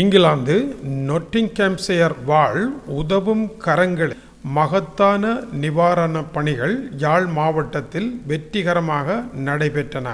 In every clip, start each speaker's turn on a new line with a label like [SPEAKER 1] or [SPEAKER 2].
[SPEAKER 1] இங்கிலாந்து நொட்டிங்காம்செயர் வாழ் உதவும் கரங்கள் மகத்தான நிவாரணப் பணிகள் யாழ் மாவட்டத்தில் வெற்றிகரமாக நடைபெற்றன.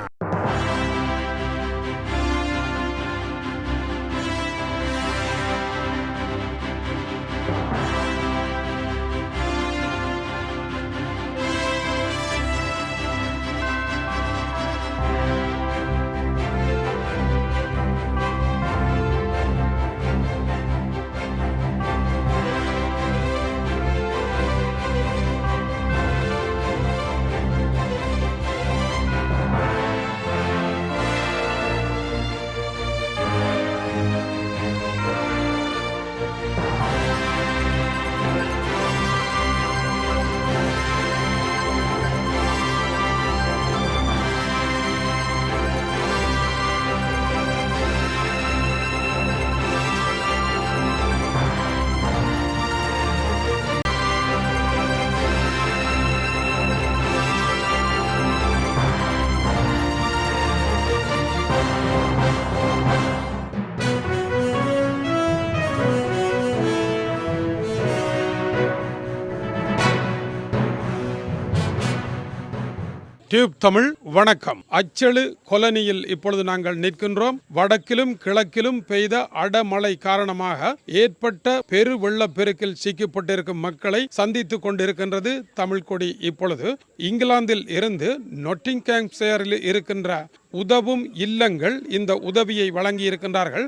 [SPEAKER 1] டியூப் தமிழ் வணக்கம். அச்செழு கொலனியில் இப்பொழுது நாங்கள் நிற்கின்றோம். வடக்கிலும் கிழக்கிலும் பெய்த அடமழை காரணமாக ஏற்பட்ட பெரு வெள்ளப்பெருக்கில் சிக்கப்பட்டிருக்கும் மக்களை சந்தித்துக் கொண்டிருக்கின்றது தமிழ் கொடி. இப்பொழுது இங்கிலாந்தில் இருந்து நொட்டிங்காம்சேரில் இருக்கின்ற உதவும் இல்லங்கள் இந்த உதவியை வழங்கி இருக்கின்றார்கள்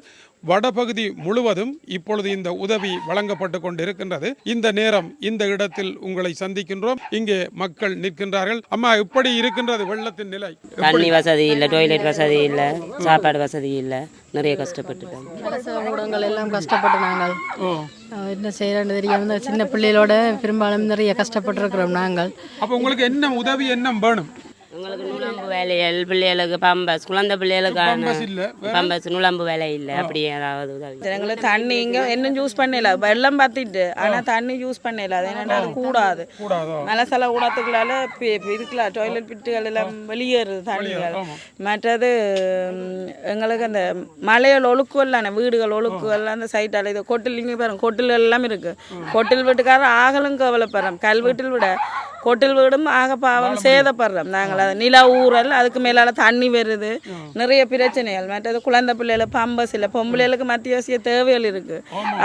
[SPEAKER 1] வடபகுதி முழுவதும் இப்பொழுது இந்த உதவி வழங்கப்பட்டு கொண்டிருக்கின்றது. இந்த நேரம் இந்த இடத்தில் உங்களை சந்திக்கின்றோம். இங்கே மக்கள் நிற்கின்றார்கள். அம்மா எப்படி இருக்கின்றது வெள்ளத்தின் நிலை?
[SPEAKER 2] தண்ணி வசதி இல்லை டாய்லெட் வசதி இல்லை சாப்பாடு வசதி இல்லை. நிறைய கஷ்டப்பட்டுட்டோம்.
[SPEAKER 3] ஊடகங்கள் எல்லாம் கஷ்டப்பட்டு நாங்கள். என்ன செய்யறேன்னு தெரியாம சின்ன பிள்ளைகளோட பெரும்பாலும் நிறைய கஷ்டப்பட்டிருக்கிறோம் நாங்கள்.
[SPEAKER 1] அப்ப உங்களுக்கு என்ன உதவி என்ன வேணும்?
[SPEAKER 2] நுழம்பு வேலைகள் பிள்ளைகளுக்கு பம்பஸ் குழந்தை பிள்ளைகளுக்கான
[SPEAKER 1] பம்பஸ்
[SPEAKER 2] நுழம்பு வேலை இல்லை. அப்படி ஏதாவது உதவி.
[SPEAKER 4] எங்களுக்கு தண்ணி இங்க இன்னும் யூஸ் பண்ணல. வெள்ளம் பத்திட்டு. ஆனா தண்ணி யூஸ் பண்ணல. அது என்னடா அது கூடாது.
[SPEAKER 1] கூடாதோ?
[SPEAKER 4] மலசல ஊடத்துக்குள்ளால பி- பி- இதுக்குள்ள டாய்லெட் பிட்டுகள் எல்லாம் வெளியேறுது தண்ணிகள் மற்றது எங்களுக்கு அந்த மலைகள் ஒழுக்குவல்லான வீடுகள் ஒழுக்குவல் அந்த சைட்டால இது கொட்டில் இங்கே பாருங்க கொட்டில் எல்லாம் இருக்கு. கொட்டில் வீட்டுக்காரர் ஆகலும் கவலைப்படுறோம் கல் வீட்டில் விட கொட்டில் வீடும் ஆக பாவம் சேதப்படுறோம் நாங்கள் அது நில ஊறல் அதுக்கு மேலால தண்ணி வருது. நிறைய பிரச்சனைகள். மற்றது குழந்தை பிள்ளைகள் பம்பஸ் இல்லை. பொம்பளைகளுக்கு மத்தியாவசிய தேவைகள் இருக்கு.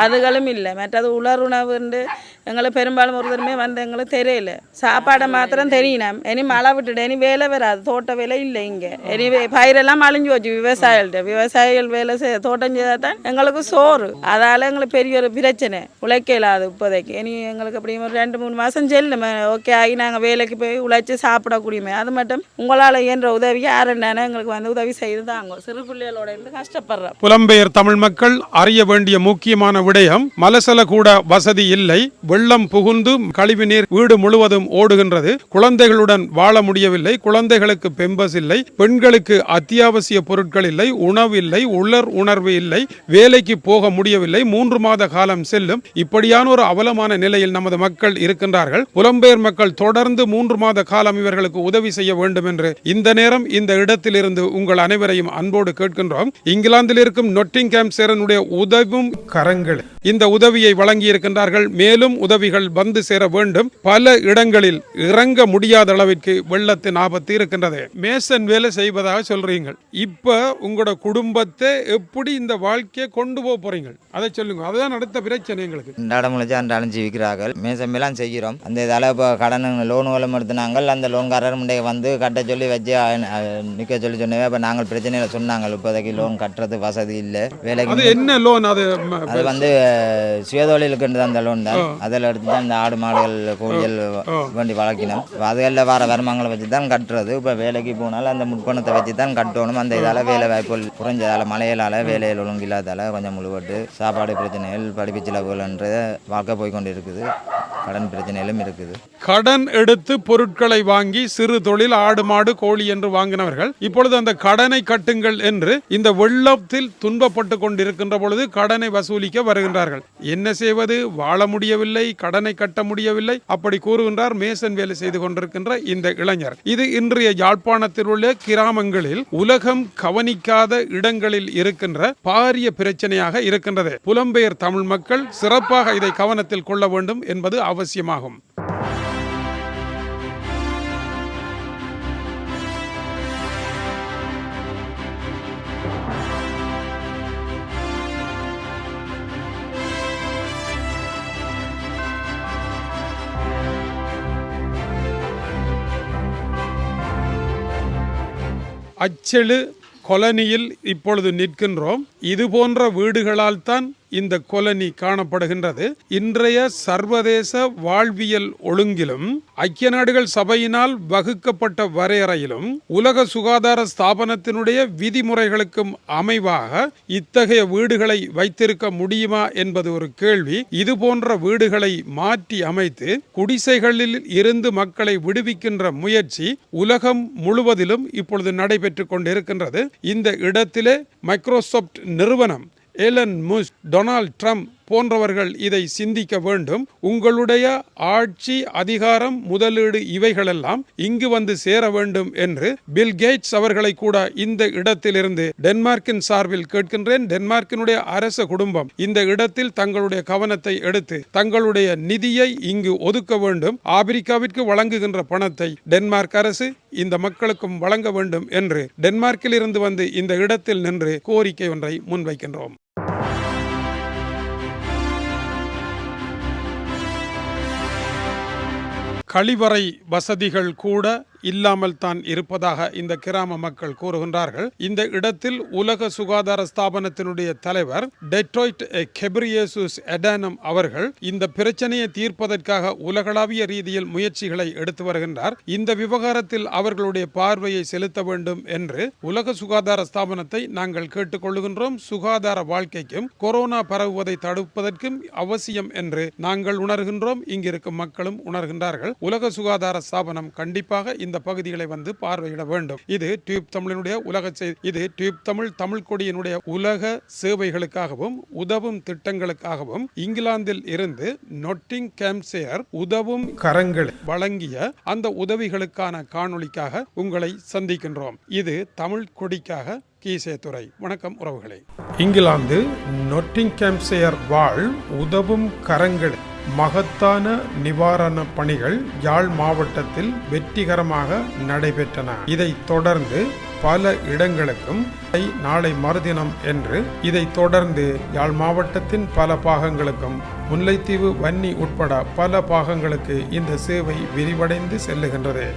[SPEAKER 4] அதுகளும் இல்லை. மற்றது உலருணவுண்டு எங்களுக்கு பெரும்பாலும் ஒரு தடவை வந்து எங்களுக்கு தெரியல. சாப்பாடை மாத்திரம் தெரியணும். இனி மழை விட்டுட்டு இனி வேலை வராது. தோட்ட வேலை இல்லை இங்கே. இனி பயிரெல்லாம் அழிஞ்சு போச்சு விவசாயிகள்ட்ட. விவசாயிகள் வேலை செய்ய தோட்டம் செய்தால் தான் எங்களுக்கு சோறு. அதால எங்களுக்கு பெரிய ஒரு பிரச்சனை. உழைக்க இல்லாது இப்போதைக்கு. இனி எங்களுக்கு அப்படி ஒரு ரெண்டு மூணு மாதம் செல்லும் ஓகே ஆகி நாங்கள் வேலைக்கு போய் உழைச்சி சாப்பிடக்கூடியமே. அது மட்டும் உங்களால் இயன்ற உதவி யாருன்னா எங்களுக்கு வந்து உதவி செய்துதாங்க. சிறு பிள்ளைகளோட இருந்து கஷ்டப்படுறோம்
[SPEAKER 1] புலம்பெயர் தமிழ் மக்கள் அறிய வேண்டிய முக்கியமான விடயம் மலசல கூட வசதி இல்லை வெள்ளம் புகுந்து கழிவுநீர் வீடு முழுவதும் ஓடுகின்றது குழந்தைகளுடன் வாழ முடியவில்லை குழந்தைகளுக்கு பெம்பஸ் இல்லை பெண்களுக்கு அத்தியாவசிய பொருட்கள் இல்லை உணவு இல்லை உலர் உணர்வு இல்லை வேலைக்கு போக முடியவில்லை மூன்று மாத காலம் செல்லும் இப்படியான ஒரு அவலமான நிலையில் நமது மக்கள் இருக்கின்றார்கள். புலம்பெயர் மக்கள் தொடர்ந்து மூன்று மாத காலம் இவர்களுக்கு உதவி செய்ய வேண்டும் என்று இந்த நேரம் இந்த இடத்திலிருந்து உங்கள் அனைவரையும் அன்போடு கேட்கின்றோம். இங்கிலாந்தில் இருக்கும் நொட்டிங்காம் சேரனுடைய உதவும் கரங்கள் இந்த உதவியை வழங்கி இருக்கின்றார்கள் மேலும் உதவிகள் வந்து சேர வேண்டும். பல இடங்களில் இறங்க முடியாத அளவிற்கு வெள்ளத்தின் ஆபத்து இருக்கின்றது. மேசன் வேலை செய்வதாக சொல்றீங்க இப்ப உங்களோட குடும்பத்தை எப்படி இந்த வாழ்க்கையை கொண்டு போக போறீங்க அதை சொல்லுங்க. அதுதான் அடுத்த பிரச்சனை எங்களுக்கு.
[SPEAKER 5] அன்றாடம் முழிச்சு அன்றாடம் ஜீவிக்கிறார்கள். மேசமெல்லாம் செய்கிறோம். அந்த இதால இப்போ கடன் லோனுகளும் எடுத்தினாங்கள் அந்த லோன்காரர் முன்னே வந்து கட்ட சொல்லி வச்சு நிற்க சொல்லி சொன்னவே இப்போ நாங்கள் பிரச்சனையில சொன்னாங்க இப்போதைக்கு லோன் கட்டுறது வசதி இல்லை. வேலைக்கு
[SPEAKER 1] என்ன லோன் அது
[SPEAKER 5] அது வந்து சுயதொழிலுக்கு அந்த லோன் தான். அதில் எடுத்து தான் இந்த ஆடு மாடுகள் கோழிகள் வேண்டி வளர்க்கணும். அதுகளில் வர வருமானங்களை வச்சு தான் கட்டுறது. இப்போ வேலைக்கு போனாலும் அந்த முற்பணத்தை வச்சு தான் கட்டணும். அந்த இதால் வேலை வாய்ப்புகள் குறைஞ்சதால் மழையிலால் வேலையில் ஒழுங்கு இல்லாதால கொஞ்சம் முழுவட்டு சாப்பாடு பிரச்சனைகள் படிப்பு செலவுகள்ன்ற வாழ்க்கை போய் கொண்டு இருக்குது கடன் பிரச்சனையிலும் இருக்குது.
[SPEAKER 1] கடன் எடுத்து பொருட்களை வாங்கி சிறு தொழில் ஆடு மாடு கோழி என்று வாங்கினவர்கள் இப்பொழுது அந்த கடனை கட்டுங்கள் என்று இந்த வெள்ளத்தில் துன்பப்பட்டு கொண்டிருக்கின்ற பொழுது கடனை வசூலிக்க வருகின்றார்கள். என்ன செய்வது? வாழ முடியவில்லை கடனை கட்ட முடியவில்லை. அப்படி கூறுகின்றார் மேசன் வேலை செய்து கொண்டிருக்கின்ற இந்த இளைஞர். இது இன்றைய யாழ்ப்பாணத்தில் உள்ள கிராமங்களில் உலகம் கவனிக்காத இடங்களில் இருக்கின்ற பாரிய பிரச்சனையாக இருக்கின்றது. புலம்பெயர் தமிழ் மக்கள் சிறப்பாக இதை கவனத்தில் கொள்ள வேண்டும் என்பது அவசியமாகும். அச்செழு கொலனியில் இப்பொழுது நிற்கின்றோம். இது போன்ற வீடுகளால் தான் இந்த கொலனி காணப்படுகின்றது. இன்றைய சர்வதேச வாழ்வியல் ஒழுங்கிலும் ஐக்கிய நாடுகள் சபையினால் வகுக்கப்பட்ட வரையறையிலும் உலக சுகாதார ஸ்தாபனத்தினுடைய விதிமுறைகளுக்கும் அமைவாக இத்தகைய வீடுகளை வைத்திருக்க முடியுமா என்பது ஒரு கேள்வி. இது போன்ற வீடுகளை மாற்றி அமைத்து குடிசைகளில் இருந்து மக்களை விடுவிக்கின்ற முயற்சி உலகம் முழுவதிலும் இப்பொழுது நடைபெற்று கொண்டிருக்கின்றது. இந்த இடத்திலே மைக்ரோசாப்ட் நிறுவனம் ஏலன் முஸ் டொனால்ட் ட்ரம்ப் போன்றவர்கள் இதை சிந்திக்க வேண்டும். உங்களுடைய ஆட்சி அதிகாரம் முதலீடு இவைகளெல்லாம் இங்கு வந்து சேர வேண்டும் என்று பில் கேட்ஸ் அவர்களை கூட இந்த இடத்திலிருந்து டென்மார்க்கின் சார்பில் கேட்கின்றேன். டென்மார்க்கினுடைய அரச குடும்பம் இந்த இடத்தில் தங்களுடைய கவனத்தை எடுத்து தங்களுடைய நிதியை இங்கு ஒதுக்க வேண்டும். ஆப்பிரிக்காவிற்கு வழங்குகின்ற பணத்தை டென்மார்க் அரசு இந்த மக்களுக்கும் வழங்க வேண்டும் என்று டென்மார்க்கில் இருந்து வந்து இந்த இடத்தில் நின்று கோரிக்கை ஒன்றை முன்வைக்கின்றோம். கழிவறை வசதிகள் கூட இல்லாமல் தான் இருப்பதாக இந்த கிராம மக்கள் கூறுகின்றார்கள். இந்த இடத்தில் உலக சுகாதார ஸ்தாபனத்தினுடைய தலைவர் டெட்ரோய்ட் கெப்ரியேசுஸ் எடானம் அவர்கள் இந்த பிரச்சனையை தீர்ப்பதற்காக உலகளாவிய ரீதியில் முயற்சிகளை எடுத்து வருகின்றார். இந்த விவகாரத்தில் அவர்களுடைய பார்வையை செலுத்த வேண்டும் என்று உலக சுகாதார ஸ்தாபனத்தை நாங்கள் கேட்டுக்கொள்கின்றோம் சுகாதார வாழ்க்கைக்கும் கொரோனா பரவுவதை தடுப்பதற்கும் அவசியம் என்று நாங்கள் உணர்கின்றோம். இங்கிருக்கும் மக்களும் உணர்கின்றார்கள். உலக சுகாதார ஸ்தாபனம் கண்டிப்பாக இந்த இந்த பகுதிகளை வந்து பார்வையிட வேண்டும். இது டியூப் தமிழினுடைய உலக செய்தி இது டியூப் தமிழ் தமிழ் கொடியினுடைய உலக சேவைகளுக்காகவும் உதவும் திட்டங்களுக்காகவும் இங்கிலாந்தில் இருந்து நொட்டிங் கேம்சேர் உதவும் கரங்கள் வழங்கிய அந்த உதவிகளுக்கான காணொளிக்காக உங்களை சந்திக்கின்றோம். இது தமிழ் கொடிக்காக கீசேதுரை வணக்கம் உறவுகளே. இங்கிலாந்து நொட்டிங் கேம்சேயர் வாழ் உதவும் கரங்கள் மகத்தான நிவாரண பணிகள் யாழ் மாவட்டத்தில் வெற்றிகரமாக நடைபெற்றன. இதைத் தொடர்ந்து பல இடங்களுக்கும் நாளை மறுதினம் என்று இதைத் தொடர்ந்து யாழ் மாவட்டத்தின் பல பாகங்களுக்கும் முல்லைத்தீவு வன்னி உட்பட பல பாகங்களுக்கு இந்த சேவை விரிவடைந்து செல்லுகின்றது.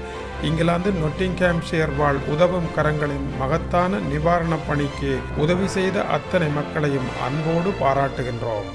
[SPEAKER 1] இங்கிலாந்து நொட்டிங்ஹாம்ஷியர் வாழ் உதவும் கரங்களின் மகத்தான நிவாரணப் பணிக்கு உதவி செய்த அத்தனை மக்களையும் அன்போடு பாராட்டுகின்றோம்.